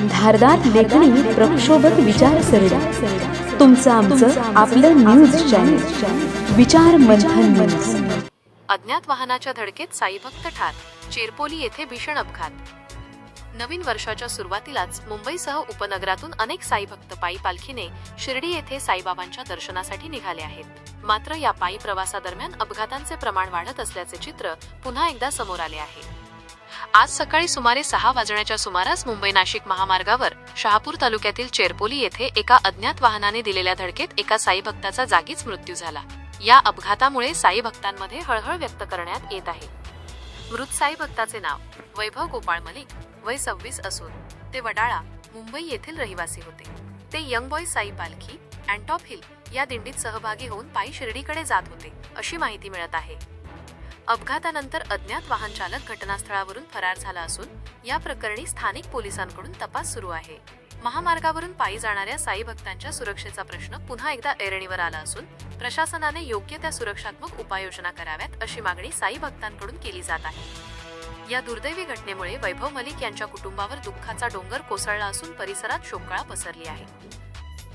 धारदार लेखणी प्रक्षोभक विचारसरणी तुमचं आमचं आपलं न्यूज चॅनल विचार मंथन न्यूज अज्ञात वाहनाच्या धडकेत साईभक्त ठार. चेरपोली येथे भीषण अपघात. नवीन वर्षाच्या सुरुवातीलाच मुंबईसह उपनगरातून अनेक साईभक्त पायी पालखीने शिर्डी येथे साईबाबांच्या दर्शनासाठी निघाले आहेत. मात्र या पायी प्रवासादरम्यान अपघातांचे प्रमाण वाढत असल्याचे चित्र पुन्हा एकदा समोर आले आहे. आज सकाळी सुमारे सहा वाजण्याच्या सुमारास मुंबई नाशिक महामार्गावर शहापूर तालुक्यातील चेरपोली येथे एका अज्ञात वाहनाने दिलेल्या धडकेत एका साई भक्ताचा जागीच मृत्यू झाला. या अपघातामुळे साई भक्तांमध्ये हळहळ व्यक्त करण्यात येत आहे. मृत साई भक्ताचे नाव वैभव गोपाळ मलिक वय सव्वीस असून ते वडाळा मुंबई येथील रहिवासी होते. ते यंग बॉय साई पालखी अँटॉप हिल या दिंडीत सहभागी होऊन पायी शिर्डीकडे जात होते अशी माहिती मिळत आहे. अपघातानंतर अज्ञात वाहन चालक घटनास्थळावरून फरार झाला असून या प्रकरणी स्थानिक पोलिसांकडून तपास सुरू आहे. महामार्गावरून पायी जाणाऱ्या साई भक्तांच्या सुरक्षेचा प्रश्न पुन्हा एकदा ऐरणीवर आला असून प्रशासनाने योग्य त्या सुरक्षात्मक उपाययोजना कराव्यात अशी मागणी साई भक्तांकडून केली जात आहे. या दुर्दैवी घटनेमुळे वैभव मलिक यांच्या कुटुंबावर दुःखाचा डोंगर कोसळला असून परिसरात शोकाळा पसरली आहे.